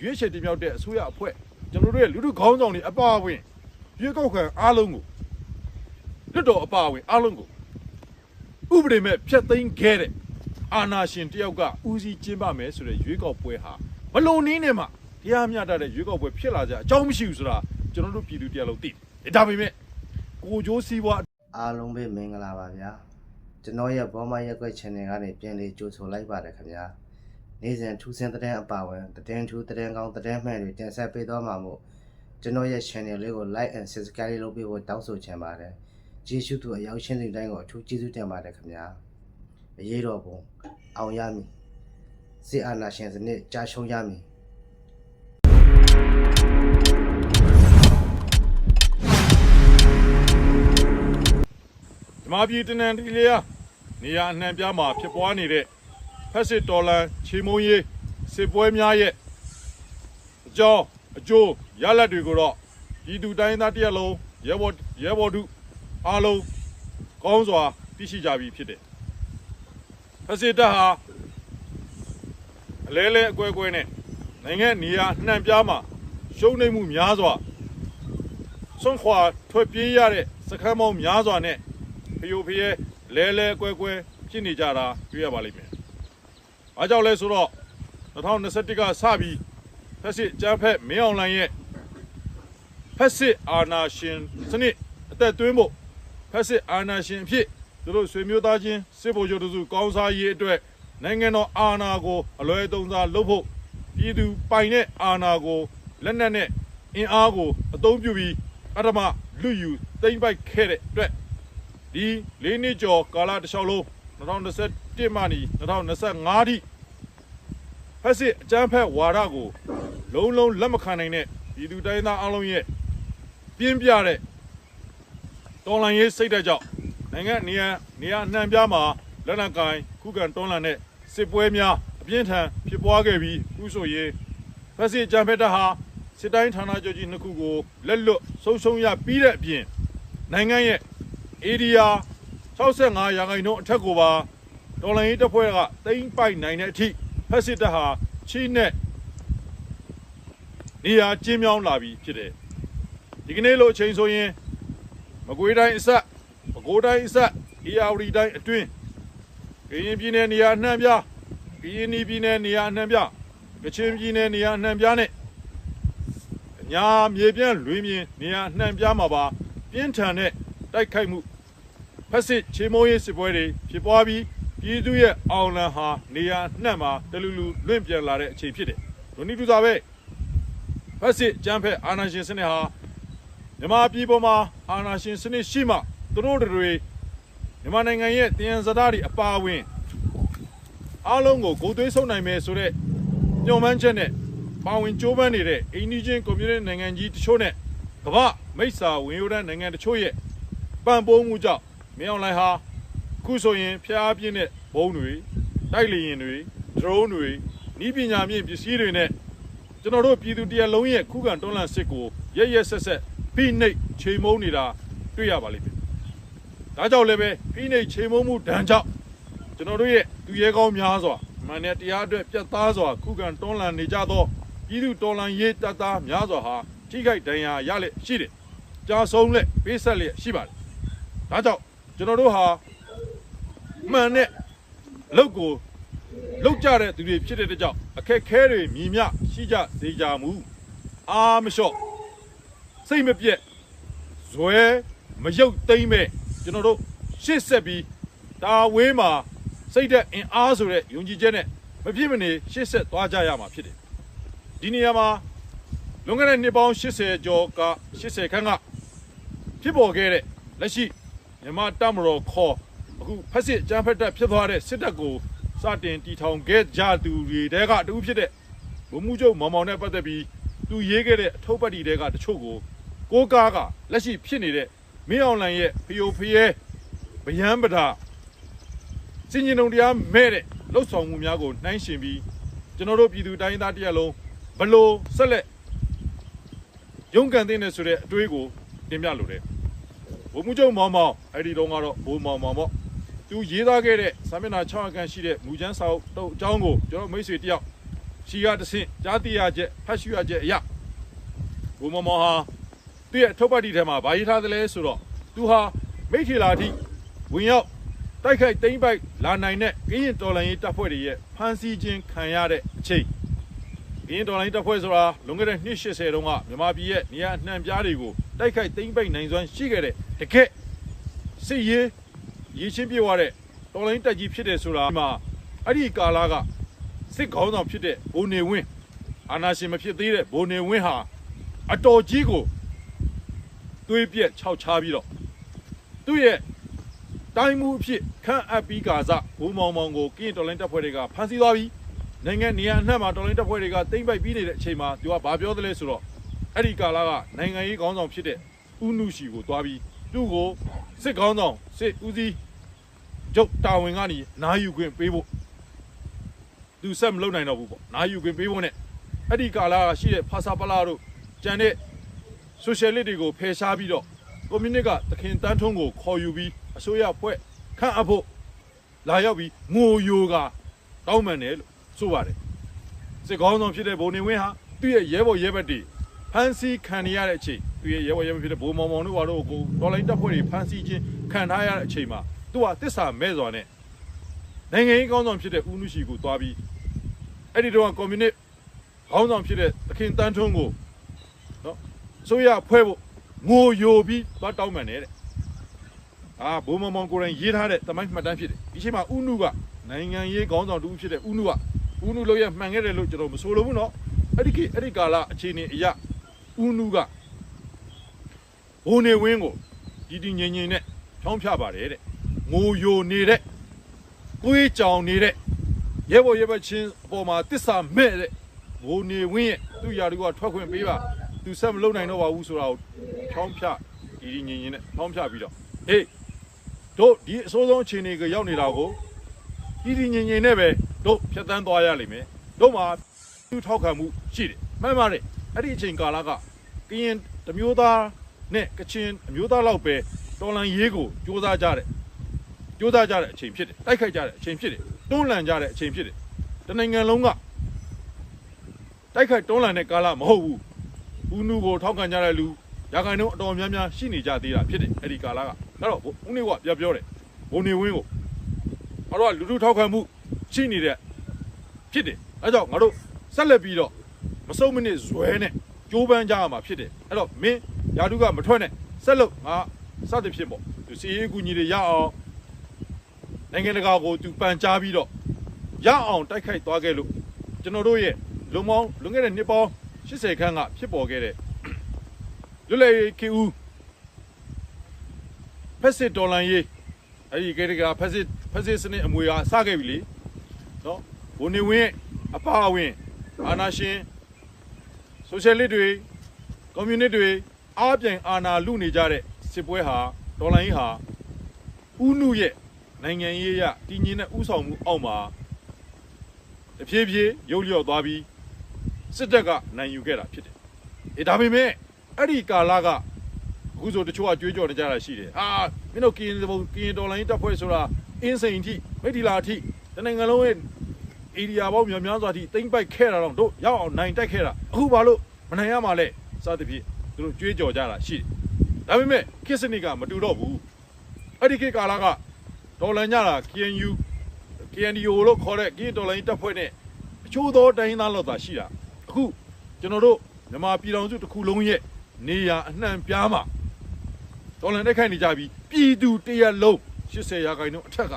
ရွေးချယ်တင်မြှောက်တဲ့အစိုးရအဖွဲ့ကျွန်တော်တို့ရဲ့လူထုခေါင်းဆောင်တွေအပါအဝင်ရွေးကောက်ခံအားလုံးကိုလွတ်တော်အပါအဝင်အားလုံးကိုဥပဒေမဲ့ဖျက်သိမ်းခဲ့တဲ့အာဏာရှင်တယောက်ကဦးစီးကျင်းပမယ်ဆိုတဲ့ရွေးကောက်ပွဲဟာဘလုံနည်းနဲ့မှတရားမျှတတဲ့ရွေးကောက်ပွဲဖြစ်လာကြအကြောင်းမရှိဘူးဆိုတာကျွန်တော်တို့ပြည်သူတရားလုံးသိတယ်ဒါပေမဲ့ကိုကြိုးစည်းပွားအားလုံးပဲမင်္ဂလာပါဗျာကျွန်တော်ရဲ့ဘောမရက်ွက် channel ကနေပြန်လေးကြိုဆိုလိုက်ပါတယ်ခင်ဗျာ နေ့စဉ်ထူးဆန်းတဲ့အပါဝင်သတင်းထူးသတင်းကောင်းသတင်းမှန်တွေတင်ဆက်ပေးသွားမှာမို့ကျွန်တော်ရဲ့ channel လေးကို like and subscribe လုပ်ပေးဖို့တောင်းဆိုချင်ပါတယ်ကျေးဇူးတူအရောက်ရှင်းတဲ့တိုင်းကိုအထူးကျေးဇူးတင်ပါတယ်ခင်ဗျာအရေးတော်ပုံအောင်ရမည်စစ်အာဏာရှင်စနစ်ကြာရှုံးရမည်ဓမ္မပြည်တနန်တီလျာနေရာအနှံ့ပြားမှာဖြစ်ပွားနေတဲ့ ဖက်စစ်တော်လန်ချေမုံရေးစစ်ပွဲများရဲ့အကြောင်းအကျိုးရလဒ်တွေကိုတော့ပြည်သူတိုင်းသားတရက်လုံးရဲဘော်ရဲဘော်တို့အားလုံးကောင်းစွာသိရှိကြပြီဖြစ်တယ်ဖက်စစ်တပ်ဟာအလဲလဲအကွဲကွဲနဲ့နိုင်ငံနေရာအနှံ့ပြားမှာရှုံးနိမ့်မှုများစွာဆုံးခွာထွက်ပြေးရတဲ့စခန်းပေါင်းများစွာနဲ့ဖယိုဖယဲလဲလဲကွဲကွဲဖြစ်နေကြတာတွေ့ရပါလိမ့်မယ်။ အားကြောင့်လဲဆိုတော့2021ကစပြီးဖက်စစ်ကြမ်းဖက်မင်းအောင်လှိုင်ရဲ့ဖက်စစ်အာဏာရှင်စနစ်အသက်သွင်းဖို့ဖက်စစ်အာဏာရှင်အဖြစ်သူတို့ဆွေမျိုးသားချင်းစစ်ဗိုလ်ချုပ်တို့စုကောင်းစားရေးအတွက်နိုင်ငံတော်အာဏာကိုအလွယ်သုံးစားလုပ်ဖို့ပြည်သူပိုင်တဲ့အာဏာကိုလက်နက်နဲ့အင်အားကိုအသုံးပြုပြီးအထမလူယူသိမ့်ပိုက်ခဲ့တဲ့အတွက်ဒီလေးနှစ်ကျော်ကာလတစ်လျှောက်လုံး2021 မှနီ2025ထိဖက်စစ်အကြမ်းဖက်ဝါဒကို လုံးလုံးလက်မခံနိုင်တဲ့ပြည်သူတိုင်းသားအလုံးရဲ့ပြင်းပြတဲ့တော်လှန်ရေးစိတ်ဓာတ်ကြောင့်နိုင်ငံနေရာနေရာအနှံ့ပြားမှာလက်နက်ကိုင်ခုခံတွန်းလှန်တဲ့စစ်ပွဲများအပြင်းထန်ဖြစ်ပွားခဲ့ပြီးအခုဆိုရင်ဖက်စစ်အကြမ်းဖက်တပ်ဟာစစ်တိုင်းဌာနချုပ်ကြီးနှစ်ခုကိုလက်လွတ်ဆုံးရှုံးရပြီးတဲ့အပြင်နိုင်ငံရဲ့ဧရိယာ65ရာခိုင်နှုန်းအထက်ကိုပါ ဒေါ်လာရေးတပ်ဖွဲ့ကတိမ့်ပိုက်နိုင်တဲ့အထိဖက်စစ်တပ်ဟာချီးနဲ့နေရာကျင်းမြောင်းလာပြီဖြစ်တယ်ဒီကနေ့လိုအချိန်ဆိုရင်မကွေးတိုင်းအဆက်မကိုးတိုင်းအဆက်အေယာဝတီတိုင်းအတွင်းကရင်ပြည်နယ်နေရာအနှံ့ပြားကရင်နီပြည်နယ်နေရာအနှံ့ပြားကချင်ပြည်နယ်နေရာအနှံ့ပြားနဲ့ညာမြေပြန့်လွင်မြင်နေရာအနှံ့ပြားမှာပါပြင်းထန်တဲ့တိုက်ခိုက်မှုဖက်စစ်ချေမိုးရေးစစ်ပွဲတွေဖြစ်ပွားပြီး ပြည်သူရဲ့အောင်လံဟာနေရာနှံ့မှာတလူလူလွင့်ပြန်လာတဲ့အချိန်ဖြစ်တယ်။ဒုနီတူစာပဲဖက်စစ်ကြမ်းဖက်အာဏာရှင်စနစ်ဟာမြန်မာပြည်ပေါ်မှာအာဏာရှင်စနစ်ရှိမှသူတို့တွေမြန်မာနိုင်ငံရဲ့တည်ရန်စကားတွေအပါအဝင်အားလုံးကိုဂုံသွေးဆုံနိုင်မယ်ဆိုတဲ့ညှော်မှန်းချက်နဲ့ပါဝင်ကြိုးပမ်းနေတဲ့အိန္ဒိချင်းကွန်မြူနစ်နိုင်ငံကြီးတချို့နဲ့ကမ္ဘာမိတ်ဆာဝင်ရိုးတန်းနိုင်ငံတချို့ရဲ့ပံ့ပိုးမှုကြောင့်မင်းအောင်လှိုင်ဟာအ ခုဆိုရင်ဖျားပြင်းတဲ့ဘုံတွေတိုက်လေရင်တွေဒရုန်းတွေဤပညာမြင့်ပစ္စည်းတွေနဲ့ကျွန်တော်တို့ပြည်သူတရလုံးရဲ့ခုခံတွန်းလှန်စစ်ကိုရက်ရက်ဆက်ဆက်ဖိနှိပ်ချိန်မုံနေတာတွေ့ရပါလိမ့်မယ်။ဒါကြောင့်လည်းပဲဖိနှိပ်ချိန်မုံမှုဒဏ်ကြောင့်ကျွန်တော်တို့ရဲ့သူရဲကောင်းများစွာအမှန်နဲ့တရားအတွက်ပြတ်သားစွာခုခံတွန်းလှန်နေကြသောပြည်သူတော်လှန်ရေးတပ်သားများစွာဟာထိခိုက်ဒဏ်ရာရလက်ရှိတယ်။ကြာဆုံးလက်ပေးဆက်လက်ရှိပါတယ်။ဒါကြောင့်ကျွန်တော်တို့ဟာ မှန်တဲ့လောက်ကိုလောက်ကြတဲ့သူတွေဖြစ်တဲ့အတွက်ကြောင့်အခက်ခဲတွေမြည်မြရှိကြစေကြမူအာမလျှော့စိတ်မပြက်ဇွဲမယုတ်သိမ့်မဲ့ကျွန်တော်တို့ရှေ့ဆက်ပြီးဒါဝေးမှာစိတ်သက်အင်အားဆိုတဲ့ယုံကြည်ချက်နဲ့မဖြစ်မနေရှေ့ဆက်သွားကြရမှာဖြစ်တယ်ဒီနေရာမှာလွန်ခဲ့တဲ့နှစ်ပေါင်း80ကျော်က80ခန်းကဖြစ်ပေါ်ခဲ့တဲ့လက်ရှိမြန်မာတပ်မတော်ခေါ် အခုဖက်စစ်အကြမ်းဖက်တပ်ဖြစ်သွားတဲ့စစ်တပ်ကိုစတင်တီထောင်ခဲ့ကြသူတွေတဲကအတူဖြစ်တဲ့ဗိုလ်မှူးချုပ်မောင်မောင်နဲ့ပတ်သက်ပြီးသူရေးခဲ့တဲ့အထုပ်ပတ်တီတဲကတချို့ကိုကိုးကားကလက်ရှိဖြစ်နေတဲ့မင်းအောင်လှိုင်ရဲ့ဖျို့ဖျဲဗယံပဒစင်ញင်ုံတရားမဲ့တဲ့လှုပ်ဆောင်မှုများကိုနှိုင်းရှင်ပြီးကျွန်တော်တို့ပြည်သူတိုင်းသားတရက်လုံးဘလို့ဆက်လက်ရုန်းကန်တဲ့ဆိုတဲ့အတွေးကိုတင်ပြလိုတယ်ဘုံမှုချုပ်မောင်မောင်အဲ့ဒီတော့ကတော့ဘိုးမောင်မောင်ပေါ့ သူရေးသားခဲ့တဲ့စာမျက်နှာ600ခန့်ရှိတဲ့မူချမ်းစာအုပ်တော့အကြောင်းကိုကျွန်တော်မိတ်ဆွေတယောက်ချီကတဆင့်ကြားတိရချက်ဖတ်ရှုရချက်အရာဘုံမမောဟာသူ့ရဲ့ထုတ်ပတ်တီထဲမှာဗာရေးထားတယ်လဲဆိုတော့သူဟာမိထေလာတိဝင်ရောက်တိုက်ခိုက်သိမ့်ပိုက်လာနိုင်တဲ့ကရင်တော်လိုင်းရေးတပ်ဖွဲ့တွေရဲ့ဖမ်းဆီးခြင်းခံရတဲ့အချိန်ကရင်တော်လိုင်းတပ်ဖွဲ့ဆိုတာလွန်ခဲ့တဲ့နှစ်80တုန်းကမြန်မာပြည်ရဲ့နေရာအနှံ့ပြားတွေကိုတိုက်ခိုက်သိမ့်ပိုက်နိုင်စွမ်းရှိခဲ့တဲ့တကက်စစ်ရေး ရည်ချင်းပြေသွားတဲ့တော်လိုင်းတပ်ကြီးဖြစ်တယ်ဆိုတာဒီမှာအဲ့ဒီကာလာကစစ်ခေါင်းဆောင်ဖြစ်တဲ့ဘိုနေဝင်းအာနာရှင်မဖြစ်သေးတဲ့ဘိုနေဝင်းဟာအတော်ကြီးကိုသွေးပြက်ခြောက်ချားပြီးတော့သူ့ရဲ့တိုင်းမှုအဖြစ်ခန့်အပ်ပြီးကာစဘိုးမောင်မောင်ကိုကင်းတော်လိုင်းတပ်ဖွဲ့တွေကဖမ်းဆီးသွားပြီးနိုင်ငံနေရာအနှံ့မှာတော်လိုင်းတပ်ဖွဲ့တွေကတိမ့်ပိုက်ပြီးနေတဲ့အချိန်မှာသူကဘာပြောသလဲဆိုတော့အဲ့ဒီကာလကနိုင်ငံရေးခေါင်းဆောင်ဖြစ်တဲ့ဦးနုရှိကိုသွားပြီး သူ့ကိုစစ်ခေါင်းဆောင်စစ်ဦးစီးကျုပ်တာဝန်ကနေနာယူခွင့်ပေးဖို့သူဆက်မလုပ်နိုင်တော့ဘူးပေါ့။နာယူခွင့်ပေးဖို့နဲ့အဲ့ဒီကာလာကရှိတဲ့ဖာစာပလာတို့ကျန်တဲ့ socialist တွေကိုဖယ်ရှားပြီးတော့ communist ကသခင်တန်းထုံးကိုခေါ်ယူပြီးအစိုးရဖွဲ့ခန့်အပ်ဖို့လာရောက်ပြီးငိုယိုကတောင်းပန်တယ်လို့ဆိုပါတယ်။စစ်ကောင်းဆောင်ဖြစ်တဲ့ဘုံနေဝင်းဟာသူ့ရဲ့ရဲဘော်ရဲဘက်တွေ ဖမ်းဆီးခံရတဲ့အချိန်သူ့ရဲ့ရဲဘော်ရဲဘက်ဖြစ်တဲ့ဘုံမောင်မောင်တို့ဘာတို့ကိုတော်လိုင်းတပ်ဖွဲ့တွေဖမ်းဆီးခြင်းခံထားရတဲ့အချိန်မှာသူကတစ္ဆာမဲ့စွာနဲ့နိုင်ငံရေးကောင်းဆောင်ဖြစ်တဲ့ဦးနုရှိကိုတွားပြီးအဲ့ဒီတော့ကွန်မြူနစ်ခေါင်းဆောင်ဖြစ်တဲ့သခင်တန်းထွန်းကိုနော်ဆိုရဖွဲ့ဖို့ငိုယိုပြီးသွားတောင်းပန်တယ်တဲ့အာဘိုးမမောင်ကိုယ်တိုင်ရေးထားတဲ့တမိုင်းမှတ်တမ်းဖြစ်တယ်ဒီချိန်မှာဥနုကနိုင်ငံရေးခေါင်းဆောင်တူဖြစ်တဲ့ဥနုကဥနုလို့ရမှန်ခဲ့တယ်လို့ကျွန်တော်မဆိုလိုဘူးနော်အဲ့ဒီခေတ်အဲ့ဒီကာလအခြေအနေအရ ဥနုကဘိုးနေဝင်းကိုဒီဒီငိမ့်ငိမ့်နဲ့ဖြောင်းဖြပါတယ်တဲ့ငိုယိုနေတဲ့ကိုယ်ကြောင်နေတဲ့ရဲဘော်ရဲဘက်ချင်းအပေါ်မှာတစ္ဆာမဲ့တဲ့ငိုနေဝင်းရဲ့သူ့ယာတူကထွက်ခွင့်ပေးပါသူဆက်မလုပ်နိုင်တော့ပါဘူးဆိုတာကိုဖြောင်းဖြဒီဒီငင်ငင်နဲ့ဖြောင်းဖြပြီးတော့ဟေးတို့ဒီအစိုးဆုံးအခြေအနေကရောက်နေတာကိုဒီဒီငင်ငင်နဲ့ပဲတို့ဖြတ်တန်းသွားရလိမ့်မယ်တို့မှာသူထောက်ခံမှုရှိတယ်မှန်ပါတယ်အဲ့ဒီအချိန်ကာလက ကရင်တမျိုးသားနဲ့ကချင်အမျိုးသားလောက်ပဲတော်လန်ရေးကိုစူးစမ်းကြတဲ့စူးစမ်းကြတဲ့အချိန်ဖြစ်တယ်တိုက်ခိုက်ကြတဲ့အချိန်ဖြစ်တယ်တွန်းလှန်ကြတဲ့အချိန်ဖြစ်တယ်တနိုင်ငံလုံးကတိုက်ခိုက်တွန်းလှန်တဲ့ကာလမဟုတ်ဘူးဦးနုကိုထောက်ခံကြတဲ့လူရာခိုင်နှုန်းအတော်များများရှိနေကြသေးတာဖြစ်တယ်အဲ့ဒီကာလကအဲ့တော့ဦးနေကပြပြောတယ်ဘုံနေဝင်းကိုငါတို့ကလူလူထောက်ခံမှုရှိနေတဲ့ဖြစ်တယ်အဲကြောင့်ငါတို့ဆက်လက်ပြီးတော့မစုံမနစ်ဇွဲနဲ့ ကြိုးပမ်းကြရမှာဖြစ်တယ်။အဲ့တော့မင်းယာတုကမထွက်နဲ့ဆက်လို့ငါစသဖြင့်ပေါ့သူစီရေးကူညီတွေရအောင်နိုင်ငံတကာကိုသူပန်ကြားပြီးတော့ရအောင်တိုက်ခိုက်သွားခဲ့လို့ကျွန်တော်တို့ရဲ့လုံမောင်းလွန်ခဲ့တဲ့နှစ်ပေါင်း80ခန်းကဖြစ်ပေါ်ခဲ့တဲ့လွတ်လပ်ရေးခေဦးဖက်စစ်ဒေါ်လာရေးအဲ့ဒီကေတကဖက်စစ်ဖက်စစ်စနစ်အမွေအားစခဲ့ပြီလေနော်ဘုံနေဝင်းအပါအဝင်အာနာရှင် ဆိုရှယ်လစ်တွေကွန်မြူနစ်တွေအားပြိုင်အာနာလူနေကြတဲ့စစ်ပွဲဟာဒေါ်လာရေးဟာဥနုရဲ့နိုင်ငံရေးရတည်ငြိမ်တဲ့ဥဆောင်မှုအောက်မှာတဖြည်းဖြည်းရုပ်လျော့သွားပြီးစစ်တပ်ကနိုင်ယူခဲ့တာဖြစ်တယ်။အဲဒါပေမဲ့အဲ့ဒီကာလကအခုဆိုတချို့ကကြွေးကြော်နေကြတာရှိတယ်။အာမင်းတို့ကရင်ဘုံကရင်တော်လိုင်းတပ်ဖွဲ့ဆိုတာအင်းစိန်အထိမိထီလာအထိတနိုင်ငံလုံးရဲ့ ဧရိယာပေါင်းများများစွာအထိတိမ့်ပိုက်ခဲ့တာတော့တို့ရောက်အောင်နိုင်တိုက်ခဲ့တာအခုဘာလို့မနိုင်ရမှာလဲစသဖြင့်သူတို့ကြွေးကြော်ကြတာရှိတယ်။ဒါပေမဲ့ခစ်စနစ်ကမတူတော့ဘူး။အဲ့ဒီခေတ်ကာလကဒေါ်လာညတာ KNU KNDO လို့ခေါ်တဲ့ကင်းဒေါ်လာတပ်ဖွဲ့နဲ့အချို့သောတိုင်းသားလောက်သာရှိတာအခုကျွန်တော်တို့မြန်မာပြည်တော်စုတစ်ခုလုံးရဲ့နေရာအနှံ့ပြားမှာဒေါ်လာတက်ခိုက်နေကြပြီးပြည်သူတရက်လုံး80ရာခိုင်နှုန်းအထက်က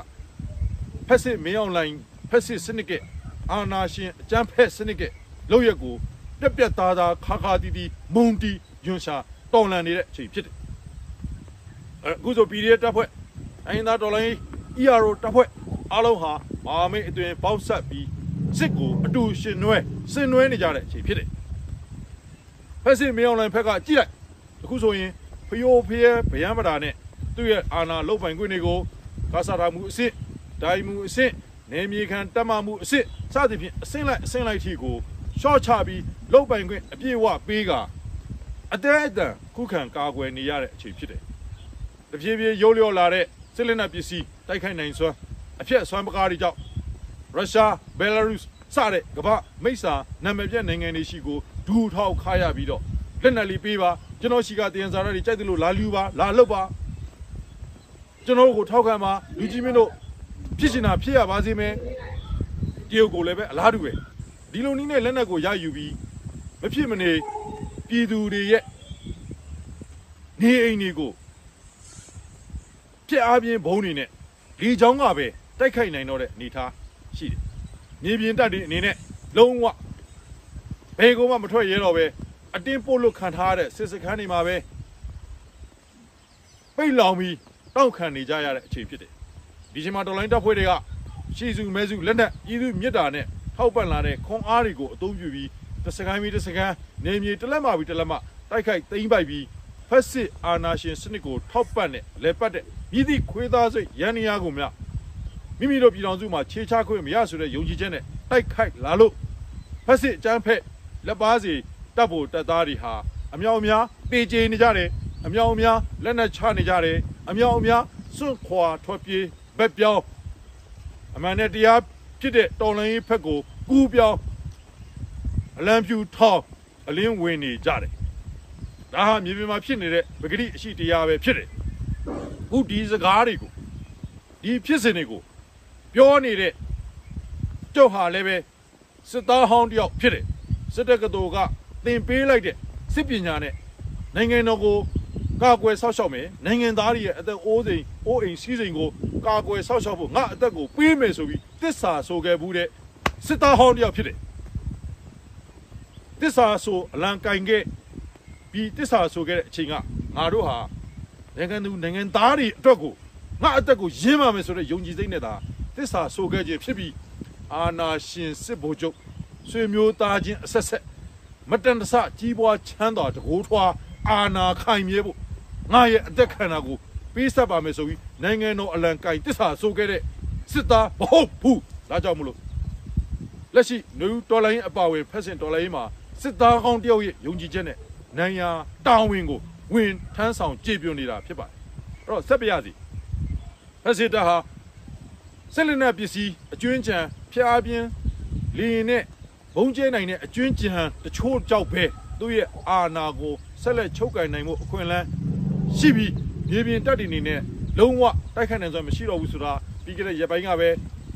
ဖက်စစ်မင်းအောင်လိုင်းဖ က်စစ်စနစ်ကအာနာရှင်အကြမ်းဖက်စနစ်ကလောက်ရက်ကိုပြက်ပြက်သားသားခါခါတီးတီးမုံတီယွန်ရှာတော်လန်နေတဲ့အချိန်ဖြစ်တယ်အခုဆို PDF တပ်ဖွဲ့အရင်သားဒေါ်လာ ERO တပ်ဖွဲ့အားလုံးဟာမဟာမိတ်အတွင်ပေါင်းဆက်ပြီးစစ်ကိုအတူရှင်နွဲဆင်နွဲနေကြတဲ့အချိန်ဖြစ်တယ်။ဖက်စစ်မင်းအောင်လိုင်းဖက်ကကြည့်လိုက်အခုဆိုရင်ဖျိုးဖျဲဗျံပဒါနဲ့သူ့ရဲ့အာဏာလုတ်ပိုင်ခွင့်တွေကိုကာစာတာမှုအစ်စ်ဒိုင်မှုအစ်စ် နေမြေခံတက်မှမှုအစ်စ်စသဖြင့်အစင်းလိုက်အစင်းလိုက်ထီကိုရှော့ချပြီးလုတ်ပိုင်ခွင့်အပြည့်အဝပေးကအတဲအတန်ခုခံကာကွယ်နေရတဲ့အချိန်ဖြစ်တယ်။တဖြည်းဖြည်းရုပ်လျော့လာတဲ့စစ်လက်နက်ပစ္စည်းတိုက်ခိုက်နိုင်စွမ်းအဖြစ်အစွမ်းပကားတွေကြောင့်ရုရှားဘယ်လာရုစ်စစတဲ့ကမ္ဘာမိတ်ဆာနာမည်ပြနိုင်ငံတွေရှိကိုဒူထောက်ခါရပြီးတော့လက်နက်လေးပေးပါကျွန်တော်ရှိကတည်ရင်စားရတွေကြိုက်တယ်လို့လာလူပါလာလှုပ်ပါကျွန်တော်တို့ကိုထောက်ခံပါလူကြီးမင်းတို့ ဖြစ်ရှင်တာဖြစ်ရပါစေမယ်တရုတ်ကိုလည်းပဲအလားတူပဲဒီလိုနည်းနဲ့လက်နက်ကိုရယူပြီးမဖြစ်မနေပြည်သူတွေရဲ့နေအိမ်တွေကိုပြက်အားပြင်းဘုံတွေနဲ့လေချောင်းကပဲတိုက်ခိုက်နိုင်တော့တဲ့အနေအထားရှိတယ်မြေပြင်တပ်တွေအနေနဲ့လုံးဝဘယ်ကောမှမထွက်ရဲတော့ပဲအတင်းပို့လို့ခံထားရတဲ့စစ်စခန်းတွေမှာပဲပိတ်လောင်ပြီးတောက်ခံနေကြရတဲ့အချိန်ဖြစ်တယ် ဒီချိန်မှာတော်လိုင်းတပ်ဖွဲ့တွေကရှီစုမဲစုလက်နက်ပြည်သူမြစ်တာနဲ့ထောက်ပံ့လာတဲ့ခွန်အားတွေကိုအသုံးပြုပြီးတစ်စကမ်းပြီးတစ်စကမ်းနေမြေတစ်လက်မှပြီးတစ်လက်မှတိုက်ခိုက်သိမ်းပိုက်ပြီးဖက်စစ်အာနာရှင်စနစ်ကိုထောက်ပံ့တဲ့လဲပတ်တဲ့မြည်သည့်ခွေးသားစိတ်ရန်နေရကုန်မြမိမိတို့ပြည်တော်စုမှာခြေချခွင့်မရဆိုတဲ့ယုံကြည်ချက်နဲ့တိုက်ခိုက်လာလို့ဖက်စစ်အကြမ်းဖက်လက်ပါစီတပ်ဖို့တပ်သားတွေဟာအမြောက်အများတေချေနေကြတယ်အမြောက်အများလက်နက်ချနေကြတယ်အမြောက်အများစွန့်ခွာထွက်ပြေး ဘက်ပြောင်းအမှန်နဲ့တရားဖြစ်တဲ့တော်လှန်ရေးဖက်ကိုကူးပြောင်းအလံဖြူထောင်းအလင်းဝင်နေကြတယ်ဒါဟာမြေပြင်မှာဖြစ်နေတဲ့ပဂတိအရှိတရားပဲဖြစ်တယ်ခုဒီစကားတွေကိုဒီဖြစ်စဉ်တွေကိုပြောနေတဲ့ကျုပ်ဟာလည်းပဲစစ်သားဟောင်းတယောက်ဖြစ်တယ်စစ်တပ်ကတော်ကသင်ပေးလိုက်တဲ့စစ်ပညာနဲ့နိုင်ငံတော်ကို ကာကွယ်ဆောက်ရှောက်မယ်နိုင်ငံသားတွေရဲ့အသက်အိုးစိန်အိုးအိမ်စီးစိန်ကိုကာကွယ်ဆောက်ရှောက်ဖို့ငါအသက်ကိုပေးမယ်ဆိုပြီးတစ္ဆာဆိုခဲ့ဘူးတဲ့စစ်သားဟောင်းတယောက်ဖြစ်တယ်တစ္ဆာဆိုအလံကင်ခဲ့ပြီးတစ္ဆာဆိုခဲ့တဲ့အချိန်ကငါတို့ဟာနိုင်ငံသူနိုင်ငံသားတွေအတွက်ကိုငါအသက်ကိုရင်းပါမယ်ဆိုတဲ့ယုံကြည်စိတ်နဲ့သာတစ္ဆာဆိုခဲ့ခြင်းဖြစ်ပြီးအာနာရှင်စစ်ဗိုလ်ချုပ်ဆွေမျိုးသားချင်းအဆက်ဆက်မတန်တဆကြီးပွားချမ်းသာတကိုးထွားအာနာခိုင်မြဲဖို့ ငါရဲ့အသက်ခန္ဓာကိုပေးဆက်ပါမယ်ဆိုပြီးနိုင်ငံတော်အလံကင်တစ္ဆာဆိုခဲ့တဲ့စစ်သားမဟုတ်ဘူးဒါကြောင့်မလို့လက်ရှိနယူတော်လိုင်းအပါဝင်ဖက်စင်တော်လိုင်းမှာစစ်သားကောင်းတယောက်ရဲ့ယုံကြည်ချက်နဲ့နိုင်ယာတာဝန်ကိုဝင်ထမ်းဆောင်ကြည်ပြနေတာဖြစ်ပါတယ်အဲ့တော့ဆက်ပြရစီဖက်စစ်တပ်ဟာဆက်လက်နက်ပစ္စည်းအကျွင်းချံဖျားပြင်းလီရင်နဲ့ဘုံကျဲနိုင်တဲ့အကျွင်းချံတချို့ကြောက်ပဲသူ့ရဲ့အာနာကိုဆက်လက်ချုပ်ကင်နိုင်မှုအခွင့်အလမ်း ရှိပြီးမြေပြင်တပ်တွေအနေနဲ့လုံးဝတိုက်ခိုက်နိုင်စွမ်းမရှိတော့ဘူးဆိုတာပြီးခဲ့တဲ့ရက်ပိုင်းကပဲ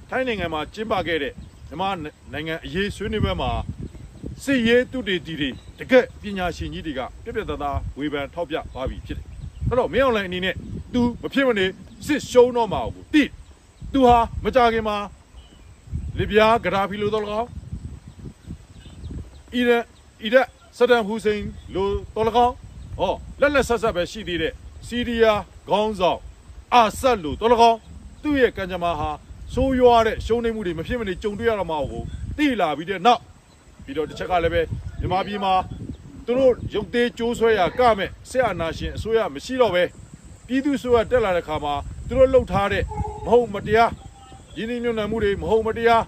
ထိုင်းနိုင်ငံမှာကျင်းပခဲ့တဲ့မြန်မာနိုင်ငံအရေးဆွေးနွေးပွဲမှာစစ်ရေးတုတေတီတွေတကက်ပညာရှင်ကြီးတွေကပြပြသားသားဝေဖန်ထောက်ပြပါပြီဖြစ်တယ်အဲ့တော့မင်းအောင်လိုင်းအနေနဲ့ तू မဖြစ်မနေစစ်ရှုံးတော့မှာကိုတိ तू ဟာမကြခင်မှာလစ်ဗျာဂရာဖီလိုတော့လကောင်းအီရန်အီရတ်ဆဒမ်ဟူစိန်လိုတော့လကောင်း ဟောလက်လက်ဆက်ဆက်ပဲရှိသေးတဲ့စီးရီးယားခေါင်းဆောင်အာဆတ်လိုတော့လကောင်းသူ့ရဲ့ကံကြမ္မာဟာဆိုးရွားတဲ့ရှုံးနေမှုတွေမဖြစ်မနေကြုံတွေ့ရတော့မှာကိုတိလာပြီးတဲ့နောက်ပြီးတော့တစ်ချက်ကလည်းပဲမြန်မာပြည်မှာသူတို့ရုပ်သေးကြိုးဆွဲရကမဲ့ဆရာနာရှင်အစိုးရမရှိတော့ပဲပြည်သူဆိုရတက်လာတဲ့ခါမှာသူတို့လှုပ်ထားတဲ့မဟုတ်မတရားရင်းနှီးမြှုပ်နှံမှုတွေမဟုတ်မတရား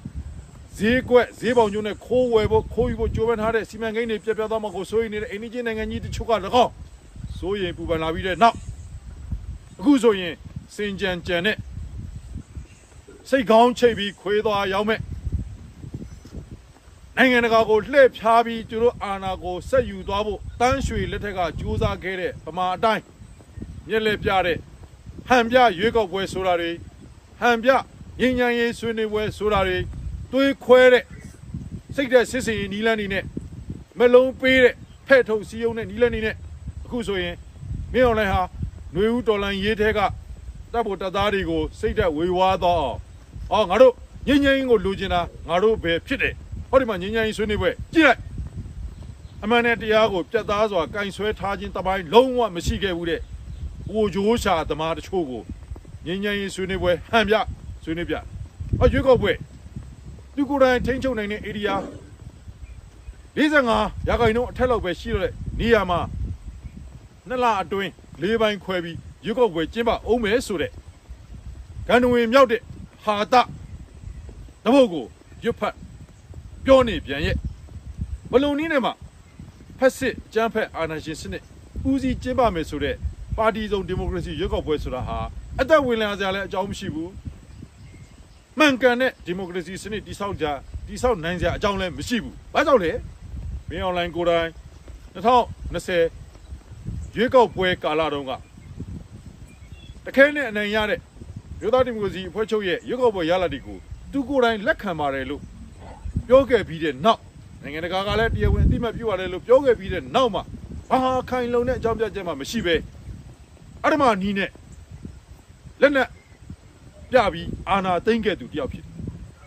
ဈေးကွက်ဈေးပေါင်ကျုံနဲ့ခိုးဝယ်ဖို့ခိုးယူဖို့ကြိုးပမ်းထားတဲ့စီမံကိန်းတွေပြတ်ပြတ်သွားမှကိုစိုးရိမ်နေတဲ့အိန္ဒိယနိုင်ငံကြီးတချို့က၎င်းစိုးရိမ်ပူပန်လာပြီးတဲ့နောက်အခုဆိုရင်စင်ကြံကြံနဲ့စိတ်ကောင်းချိတ်ပြီးခွေးသွားရောက်မဲ့နိုင်ငံတကာကိုလှည့်ဖြားပြီးသူတို့အာဏာကိုဆက်ယူသွားဖို့တန်းရွှေလက်ထက်ကကြိုးစားခဲ့တဲ့ပမာအတိုင်းမျက်လက်ပြတဲ့ဟန်ပြရွေးကောက်ပွဲဆိုတာတွေဟန်ပြငញ្ញန်ရေးဆွေးနွေးပွဲဆိုတာတွေ တွေးခွဲတဲ့စိတ်သက်စစ်စင်နီးလန်းနေနဲ့မလုံးပေးတဲ့ဖဲ့ထုတ်စည်းရုံးတဲ့နီးလန်းနေနဲ့အခုဆိုရင်မင်းအွန်လိုင်းဟာຫນွေဦးတော်လန်ရေးထဲကတပ်ဖို့တပ်သားတွေကိုစိတ်သက်ဝေဝါးတော့အောင်အော်ငါတို့ငញ្ញန်ကိုလူကျင်တာငါတို့ပဲဖြစ်တယ်ဟောဒီမှာငញ្ញန်ဆွေးနွေးပွဲကြည့်လိုက်အမှန်နဲ့တရားကိုပြတ်သားစွာကင်ဆွဲထားခြင်းတပိုင်းလုံးဝမရှိခဲ့ဘူးတဲ့ ဟိုဂျိုးရှာသမားတချို့ကိုငញ្ញန်ရေးဆွေးနွေးပွဲဟန်ပြဆွေးနွေးပြအရွေးကောက်ပွဲ သူကိုယ်တိုင်ထိန်းချုပ်နိုင်တဲ့ area 45ရာခိုင်နှုန်းအထက်လောက်ပဲရှိတော့တဲ့နေရာမှာနှစ်လအတွင်းလေးပိုင်းခွဲပြီးရွေးကောက်ပွဲကျင်းပအောင်မယ်ဆိုတဲ့ဂန္ဓဝင်မြောက်တဲ့ဟာတတပုတ်ကိုရွတ်ဖတ်ပြောနေပြန်ရဲ့ဘလုံနည်းနဲ့မှဖက်စစ်ကျန်းဖက်အာဏာရှင်စနစ်ဦးစီးကျင်းပမယ်ဆိုတဲ့ပါတီစုံဒီမိုကရေစီရွေးကောက်ပွဲဆိုတာဟာအသက်ဝင်လာစရာလည်းအကြောင်းမရှိဘူး မှန်ကန်တဲ့ဒီမိုကရေစီစနစ်တိဆောက်ကြတိဆောက်နိုင်စရာအကြောင်းလည်းမရှိဘူး။ဘာကြောင့်လဲ။မင်းအွန်လိုင်းကိုယ်တိုင်2020ရွေးကောက်ပွဲကာလတုန်းကတခဲနဲ့အနိုင်ရတဲ့မြို့သားဒီမိုကရေစီအဖွဲ့ချုပ်ရဲ့ရွေးကောက်ပွဲရလဒ်တွေကိုသူကိုယ်တိုင်လက်ခံပါတယ်လို့ပြောခဲ့ပြီးတဲ့နောက်နိုင်ငံတကာကလည်းတရားဝင်အသိအမှတ်ပြုရတယ်လို့ပြောခဲ့ပြီးတဲ့နောက်မှာဘာခိုင်လုံတဲ့အကြောင်းပြချက်မှမရှိပဲအဓမ္မနီးနဲ့လက်နက် ပြပြီးအာဏာသိမ်းခဲ့သူတယောက်ဖြစ်တယ်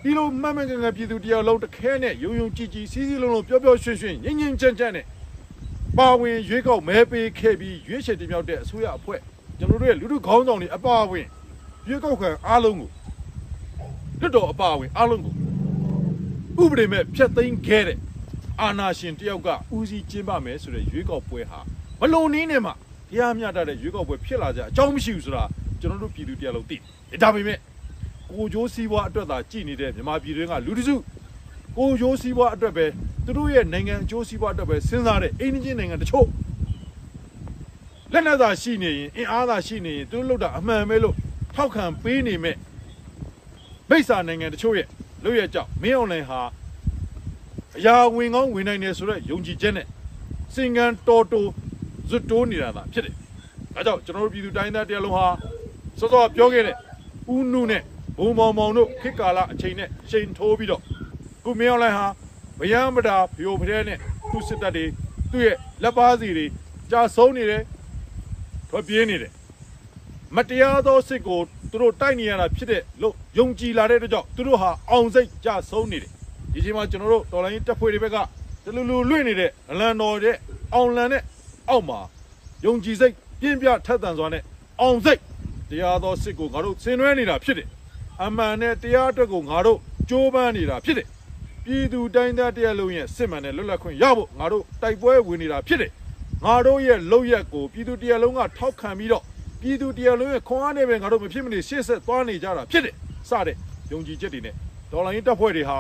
ဒီလိုမမှန်ကန်ကန်ပြည်သူတယောက်လုံးတစ်ခဲနဲ့ယုံယုံကြည်ကြည်စီးစီးလုံးလုံးပျော်ပျော်ရွှင်ရွှင်ငြိမ်ငြိမ်ချမ်းချမ်းနဲ့ပါဝင်ရွေးကောက်မဲပေးခဲ့ပြီးရွေးချယ်တင်မြှောက်တဲ့အစိုးရအဖွဲ့ကျွန်တော်တို့ရဲ့လူထုခေါင်းဆောင်တွေအပါအဝင်ရွေးကောက်ခံအားလုံးကိုလွတ်တော်အပါအဝင်အားလုံးကိုဥပဒေမဲ့ဖျက်သိမ်းခဲ့တဲ့အာဏာရှင်တယောက်ကဦးစီးကျင်းပမယ်ဆိုတဲ့ရွေးကောက်ပွဲဟာဘလုံနည်းနဲ့မှတရားမျှတတဲ့ရွေးကောက်ပွဲဖြစ်လာကြအကြောင်းမရှိဘူးဆိုတာ ကျွန်တော်တို့ပြည်သူတရားလုံးသိတယ်ဒါပေမဲ့ကိုကျိုးစည်းပွားအတွက်သာကြည်နေတဲ့မြန်မာပြည်တွင်းကလူတစုကိုကျိုးစည်းပွားအတွက်ပဲသူတို့ရဲ့နိုင်ငံအကျိုးစည်းပွားအတွက်ပဲစဉ်းစားတဲ့အိန္ဒိယနိုင်ငံတချို့လက်နက်သာရှိနေရင်အင်အားသာရှိနေရင်သူတို့လောက်တာအမှန်ပဲလို့ထောက်ခံပေးနေမဲ့မိစ္ဆာနိုင်ငံတချို့ရဲ့လို့ရကြောက်မင်းအွန်လိုင်းဟာအရာဝင်ကောင်းဝင်နိုင်တယ်ဆိုတော့ယုံကြည်ချက်နဲ့စင်ကန်တော်တိုဇွတ်တိုးနေတာသာဖြစ်တယ်။ဒါကြောင့်ကျွန်တော်တို့ပြည်သူတိုင်းသားတရားလုံးဟာ စောစောပြောခဲ့တဲ့ဦးနုနဲ့ဘုံမောင်မောင်တို့ခေတ်ကာလအချိန်နဲ့ချိန်ထိုးပြီးတော့ခုမင်းအွန်လိုင်းဟာဗျံမတာဖျိုဖရဲနဲ့သူ့စစ်တပ်တွေသူ့ရဲ့လက်ပါစီတွေကြာဆုံးနေတယ်ထွက်ပြေးနေတယ်မတရားသောစစ်ကိုသူတို့တိုက်နေရတာဖြစ်တဲ့လို့ယုံကြည်လာတဲ့အတွက်ကြောင့်သူတို့ဟာအောင်စိတ်ကြာဆုံးနေတယ်ဒီချိန်မှာကျွန်တော်တို့တော်လိုင်းတပ်ဖွဲ့တွေဘက်ကတလူလူလွင့်နေတဲ့အလံတော်တဲ့အောင်လန်တဲ့အောက်မှာယုံကြည်စိတ်ပြင်းပြထက်သန်စွာနဲ့အောင်စိတ် တရားသောစစ်ကိုငါတို့ဆင်နွှဲနေတာဖြစ်တယ်အမှန်နဲ့တရားအတွက်ကိုငါတို့ကြိုးပမ်းနေတာဖြစ်တယ်။ပြည်သူတိုင်းသားတရားလုံးရဲ့စစ်မှန်တဲ့လွတ်လပ်ခွင့်ရဖို့ငါတို့တိုက်ပွဲဝင်နေတာဖြစ်တယ်။ငါတို့ရဲ့လုံရက်ကိုပြည်သူတရားလုံးကထောက်ခံပြီးတော့ပြည်သူတရားလုံးရဲ့ခွန်အားနဲ့ပဲငါတို့မဖြစ်မနေရှေ့ဆက်သွားနေကြတာဖြစ်တယ်။စတဲ့ယုံကြည်ချက်တွေနဲ့ဒေါ်လာရင်းတပ်ဖွဲ့တွေဟာ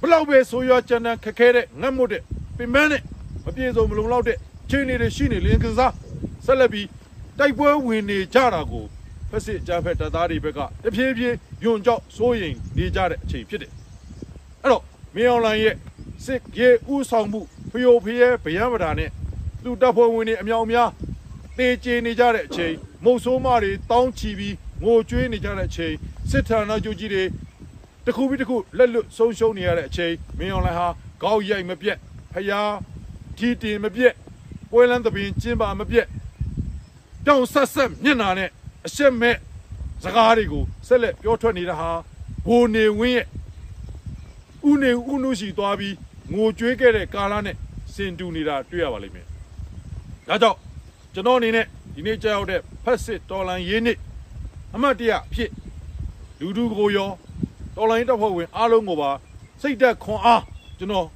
ဘလောက်ပဲဆိုးရွားကြမ်းတမ်းခက်ခဲတဲ့ငတ်မွတ်တဲ့ပင်ပန်းတဲ့မပြေစုံမလုံလောက်တဲ့ခြေအနေတွေရှိနေလင်းကစားဆက်လက်ပြီးတိုက်ပွဲဝင်နေကြတာကိုဖ က်စစ်ကြားဖက်တပ်သားတွေဘက်ကတဖြည်းဖြည်းယွန်ကြောက်စိုးရင်နေကြတဲ့အချိန်ဖြစ်တယ်။အဲ့တော့မင်းအွန်လိုင်းရဲ့စစ်ရေဥဆောင်မှုဖျို့ဖျဲဗျံမတာနဲ့သူတပ်ဖွဲ့ဝင်တွေအမြောက်အများတေချေနေကြတဲ့အချိန်မုတ်ဆိုးမတွေတောင်းချီပြီးငိုကြွေးနေကြတဲ့အချိန်စစ်ဌာနချုပ်ကြီးတွေတစ်ခုပြီးတစ်ခုလက်လွတ်ဆုံးရှုံးနေရတဲ့အချိန်မင်းအွန်လိုင်းဟာကောက်ရိုက်မပြတ်ဖျားဒီတင်မပြတ်ပွဲလန်းသဘင်ကျင်းပါမပြတ်တောင်ဆက်ဆက်မျက်နာနဲ့ အရှက်မဲ့စကားတွေကိုဆက်လက်ပြောထွက်နေတာဟာဘိုနေဝင်းရဲ့ဥနေဥနုရှိသွားပြီးငိုကြွေးခဲ့တဲ့ကာလနဲ့စင်တူနေတာတွေ့ရပါလိမ့်မယ်။ဒါကြောင့်ကျွန်တော်အနေနဲ့ဒီနေ့ကြောက်ရောက်တဲ့ဖက်စစ်တော်လန်ရေးနေ့အမတ်တရဖြစ်လူထုကိုရောတော်လိုင်းတပ်ဖွဲ့ဝင်အားလုံးကိုပါစိတ်သက်ခွန်အားကျွန်တော်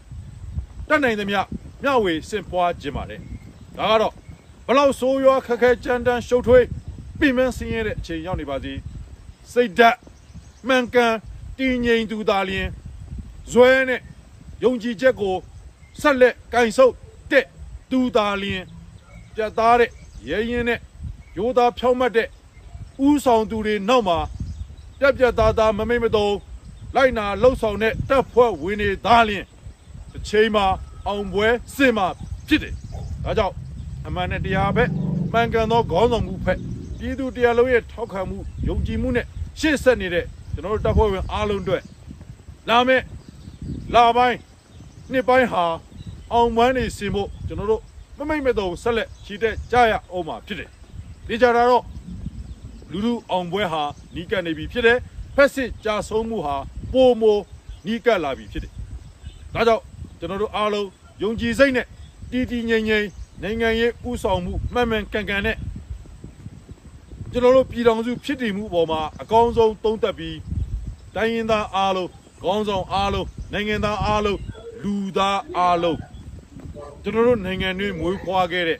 တတ်နိုင်သမျှမျှဝေစင်ပွားခြင်းပါတယ်။ဒါကတော့ဘလောက်ဆိုးရွားခက်ခဲကြမ်းတမ်းရှုပ်ထွေး ပြင်မဆင်းရဲတဲ့အချိန်ရောက်နေပါစီစိတ်ဓာတ်မှန်ကန်တည်ငြိမ်သူသာလျင်ဇွဲနဲ့ယုံကြည်ချက်ကိုဆက်လက်ကင်ဆုပ်တဲ့သူသာလျင်ပြတ်သားတဲ့ရဲရင်နဲ့ရိုးသားဖြောင်းမတ်တဲ့ဥဆောင်သူတွေနောက်မှာပြက်ပြက်သားသားမမိတ်မတုံလိုက်နာလှုပ်ဆောင်တဲ့တပ်ဖွဲ့ဝင်တွေသာလျင်တစ်ချိန်မှာအောင်ပွဲစင်မှာဖြစ်တယ်ဒါကြောင့်အမှန်နဲ့တရားပဲမှန်ကန်သောခေါင်းဆောင်မှုဖက် ပြည်သူတရားလုံးရဲ့ထောက်ခံမှုယုံကြည်မှုနဲ့ရှေ့ဆက်နေတဲ့ကျွန်တော်တို့တပ်ဖွဲ့ဝင်အားလုံးအတွက်လာမယ့်လာပိုင်းနှစ်ပိုင်းဟာအောင်ပန်းနေစင်ဖို့ကျွန်တော်တို့မမိတ်မတုံဆက်လက်ချီတက်ကြရအောင်မှာဖြစ်တယ်။ဒီကြတာတော့လူလူအောင်ပွဲဟာနီးကပ်နေပြီဖြစ်တယ်။ဖက်စစ်ကြာဆုံးမှုဟာပိုမိုနီးကပ်လာပြီဖြစ်တယ်။ဒါကြောင့်ကျွန်တော်တို့အားလုံးယုံကြည်စိတ်နဲ့တည်တည်ငြိမ်ငြိမ်နိုင်ငံရေးဥဆောင်မှုမှန်မှန်ကန်ကန်နဲ့ ကျွန်တော်တို့ပြည်တော်စုဖြစ်တည်မှုအပေါ်မှာအကောင်းဆုံးသုံးသပ်ပြီးတိုင်းရင်းသားအားလုံးခေါင်းဆောင်အားလုံးနိုင်ငံသားအားလုံးလူသားအားလုံးကျွန်တော်တို့နိုင်ငံတွင်းမွေးဖွားခဲ့တဲ့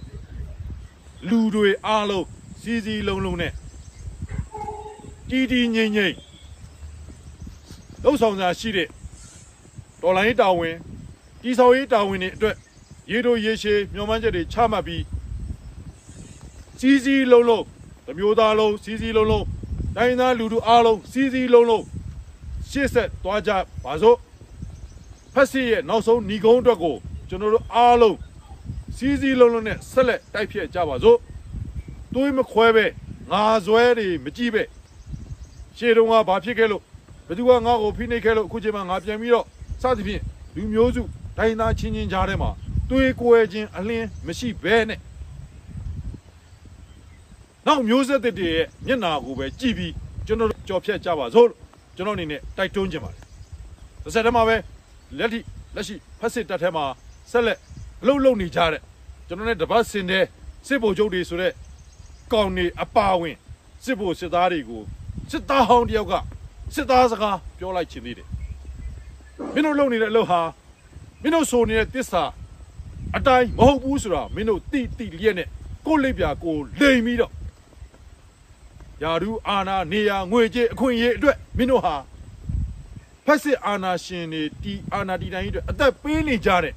လူတွေအားလုံးစီစီလုံးလုံးနဲ့တည်တည်ငြိမ်ငြိမ်လှုပ်ဆောင်စာရှိတဲ့တော်လိုင်းတာဝန်ကြီးဆောင်ရေးတာဝန်တွေအတွက်ရေတို့ရေရှည်မျှော်မှန်းချက်တွေချမှတ်ပြီးစီစီလုံးလုံး တစ်မျိုးသားလုံးစီစီလုံးလုံးတိုင်းသားလူထုအားလုံးစီစီလုံးလုံးရှေ့ဆက်သွားကြပါစို့ဖက်စစ်ရဲ့နောက်ဆုံးညီကုန်းအတွက်ကိုကျွန်တော်တို့အားလုံးစီးစီးလုံးလုံးနဲ့ဆက်လက်တိုက်ဖြတ်ကြပါစို့တွေးမခွဲပဲငါဇွဲတွေမကြည့်ပဲရှေ့တုန်းကဘာဖြစ်ခဲ့လို့ဘယ်သူကငါ့ကိုဖိနှိပ်ခဲ့လို့အခုချိန်မှာငါပြန်ပြီးတော့စသဖြင့်လူမျိုးစုတိုင်းသားချင်းချင်းကြားထဲမှာတွေးကွဲခြင်းအလင်းမရှိဘဲနဲ့ နောက်မျိုးဆက်တစ်တွေရဲ့မျက်နာကိုပဲကြည်ပြီးကျွန်တော်တို့ကြော်ဖြတ်ကြပါစို့လို့ကျွန်တော်အနေနဲ့တိုက်တွန်းခြင်းပါတယ်။တစ်ဆက်တည်းမှာပဲလက်ထိလက်ရှိဖက်စစ်တပ်ထဲမှာဆက်လက်အလုပ်လုပ်နေကြတဲ့ကျွန်တော်နဲ့တပတ်စင်တဲ့စစ်ဗိုလ်ချုပ်တွေဆိုတဲ့ကောင်နေအပါဝင်စစ်ဗိုလ်စစ်သားတွေကိုစစ်သားဟောင်းတယောက်ကစစ်သားစကားပြောလိုက်ခြင်းသေးတယ်။မင်းတို့လုပ်နေတဲ့အလုပ်ဟာမင်းတို့ဆိုနေတဲ့တစ္ဆာအတိုင်းမဟုတ်ဘူးဆိုတာမင်းတို့တိတိလျက်နဲ့ကိုယ့်လက်ပြကိုယ်လိမ်ပြီးတော့ ယာဒူအာနာနေယာငွေကြေးအခွင့်အရေးအတွက်မင်းတို့ဟာဖက်စစ်အာနာရှင်တွေတီအာနာတီတိုင်းကြီးအတွက်အသက်ပေးနေကြတဲ့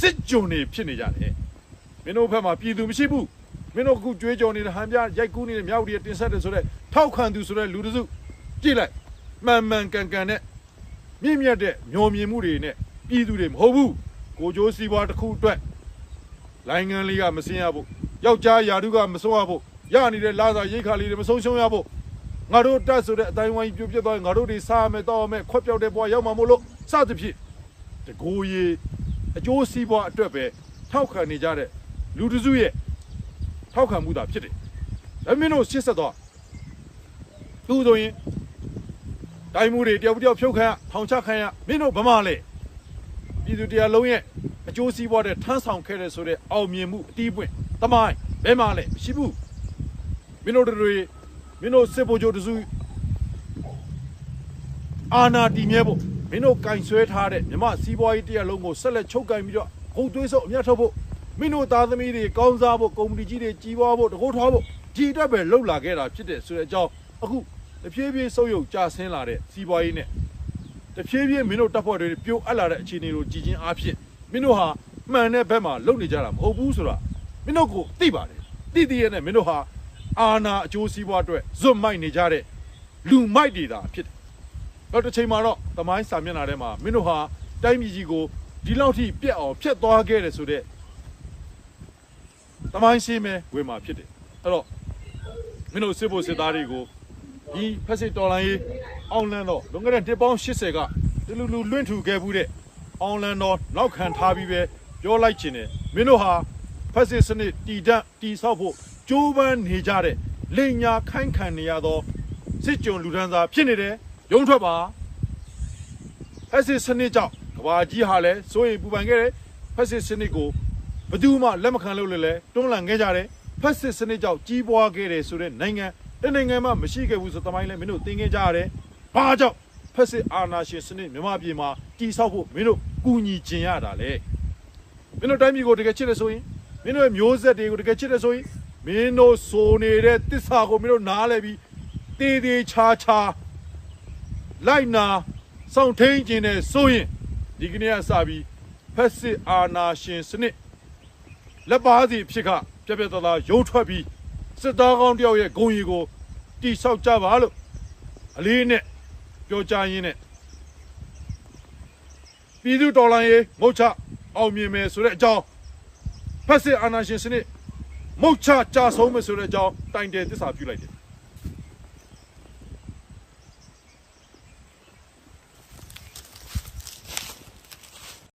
စစ်ကြုံတွေဖြစ်နေကြတယ်မင်းတို့ဘက်မှာပြည်သူမရှိဘူးမင်းတို့အခုကြွေးကြော်နေတဲ့ဟန်ပြရိုက်ကူးနေတဲ့မြောက်တွေတင်ဆက်တယ်ဆိုတော့ထောက်ခံသူဆိုတဲ့လူတစုကြည့်လိုက်မှန်မှန်ကန်ကန်နဲ့မြင့်မြတ်တဲ့မျောမြင်မှုတွေနဲ့ပြည်သူတွေမဟုတ်ဘူးကိုကြိုးစီးပွားတစ်ခုအတွက်လိုင်းငန်းလေးကမစင်းရဖို့ယောက်ျားယာဒူကမစိုးရဖို့ ရနေတဲ့လာစာရိတ်ခါလေးတွေမဆုံးရှုံးရဖို့ငါတို့တက်ဆိုတဲ့အတိုင်းဝိုင်းပြိုပြက်သွားရင်ငါတို့တွေစားမယ်တောက်မယ်ခွက်ပြောက်တဲ့ဘဝရောက်မှာမို့လို့စသဖြင့်တကိုယ်ရီအကျိုးစီးပွားအတွက်ပဲထောက်ခံနေကြတဲ့လူတစုရဲ့ထောက်ခံမှုသာဖြစ်တယ်။ဒါမင်းတို့ရှစ်ဆက်တော့သူဆိုရင်တိုင်းမှုတွေတယောက်တစ်ယောက်ဖြုတ်ခံရထောင်ချခံရမင်းတို့ဗမာလေပြည်သူတရားလုံးရဲ့အကျိုးစီးပွားတဲ့ထမ်းဆောင်ခဲ့တဲ့ဆိုတဲ့အောင်မြင်မှုအတီးပွင့်တမိုင်းဘယ်မှာလဲမရှိဘူး မင်းတို့တွေမင်းတို့စစ်ဗိုလ်ချုပ်တစုအာနာတီမြဲဖို့မင်းတို့ကင်ဆွဲထားတဲ့မြမစီးပွားရေးတရားလုံးကိုဆက်လက်ချုပ်ကင်ပြီးတော့ဂုတ်သွေးစုပ်အမြတ်ထုတ်ဖို့မင်းတို့သားသမီးတွေကောင်းစားဖို့ကုမ္ပဏီကြီးတွေကြီးပွားဖို့တကုတ်ထွားဖို့ဒီအတွက်ပဲလှုပ်လာခဲ့တာဖြစ်တဲ့ဆိုတဲ့အကြောင်းအခုတဖြည်းဖြည်းဆုပ်ယုပ်ကျဆင်းလာတဲ့စီးပွားရေးနဲ့တဖြည်းဖြည်းမင်းတို့တပ်ဖွဲ့တွေပြိုအပ်လာတဲ့အခြေအနေကိုကြည်ချင်းအားဖြင့်မင်းတို့ဟာမှန်တဲ့ဘက်မှာလှုပ်နေကြတာမဟုတ်ဘူးဆိုတာမင်းတို့ကိုသိပါတယ်သိသိရဲ့နဲ့မင်းတို့ဟာ အာနာအကျိုးစီးပွားအတွက်ဇွတ်မိုက်နေကြတဲ့လူမိုက်တွေသာဖြစ်တယ်။နောက်တစ်ချိန်မှာတော့သမိုင်းစာမျက်နှာထဲမှာမင်းတို့ဟာတိုင်းပြည်ကြီးကိုဒီလောက်ထိပြက်အောင်ဖျက်သွားခဲ့တယ်ဆိုတဲ့သမိုင်းရှင်းမဲဝေမှာဖြစ်တယ်။အဲ့တော့မင်းတို့စစ်ဖို့စစ်သားတွေကိုဒီဖက်စစ်တော်လိုင်းရေးအောင်လန်တော့လွန်ခဲ့တဲ့တစ်ပေါင်း80ကဒီလူလူလွင့်ထူခဲ့ဘူးတဲ့အောင်လန်တော့နောက်ခံထားပြီးပဲပြောလိုက်ခြင်းတယ်မင်းတို့ဟာဖက်စစ်စနစ်တည်တံ့တည်ဆောက်ဖို့ ကြိုးပမ်းနေကြတဲ့လိန်ညာခိုင်းခံနေရသောစစ်ကြုံလူဒန်းစားဖြစ်နေတယ်ရုံထွက်ပါဖက်စစ်စနစ်ကြောင့်ကဘာကြီးဟာလည်းစိုးရိမ်ပူပန်ခဲ့တယ်ဖက်စစ်စနစ်ကိုဘယ်သူမှလက်မခံလို့လည်းလဲတွန်းလှန်ခဲ့ကြတယ်ဖက်စစ်စနစ်ကြောင့်ကြီးပွားခဲ့တယ်ဆိုတဲ့နိုင်ငံတနိုင်ငံမှမရှိခဲ့ဘူးဆိုတမိုင်းလဲမင်းတို့သင်ခဲ့ကြရတယ်ဘာကြောင့်ဖက်စစ်အာဏာရှင်စနစ်မြန်မာပြည်မှာတည်ဆောက်ဖို့မင်းတို့ကူညီကျင်ရတာလေမင်းတို့တိုင်းပြည်ကိုတကယ်ချစ်တယ်ဆိုရင်မင်းတို့ရဲ့မျိုးဆက်တွေကိုတကယ်ချစ်တယ်ဆိုရင် မင်းတို့ဆိုနေတဲ့တစ္ဆာကိုမင်းတို့နားလဲပြီးတေးသေးချာချာလိုက်နာစောင့်ထိန်ခြင်းနဲ့ဆိုရင်ဒီကနေ့ကစပြီးဖက်စစ်အာနာရှင်စနစ်လက်ပါစီဖြစ်ခပြက်ပြက်သားသားရုံထွက်ပြီးစစ်သားကောင်းတယောက်ရဲ့ဂုံရီကိုတိဆောက်ကြပါလို့အလေးနဲ့ပြောကြရင်းနဲ့ပြည်သူတော်လှန်ရေးငုတ်ချအောင်မြင်မယ်ဆိုတဲ့အကြောင်းဖက်စစ်အာနာရှင်စနစ် မုတ်ချကြဆုံးမယ်ဆိုတဲ့အကြောင်းတိုင်တယ်သစ္စာပြုလိုက်တယ်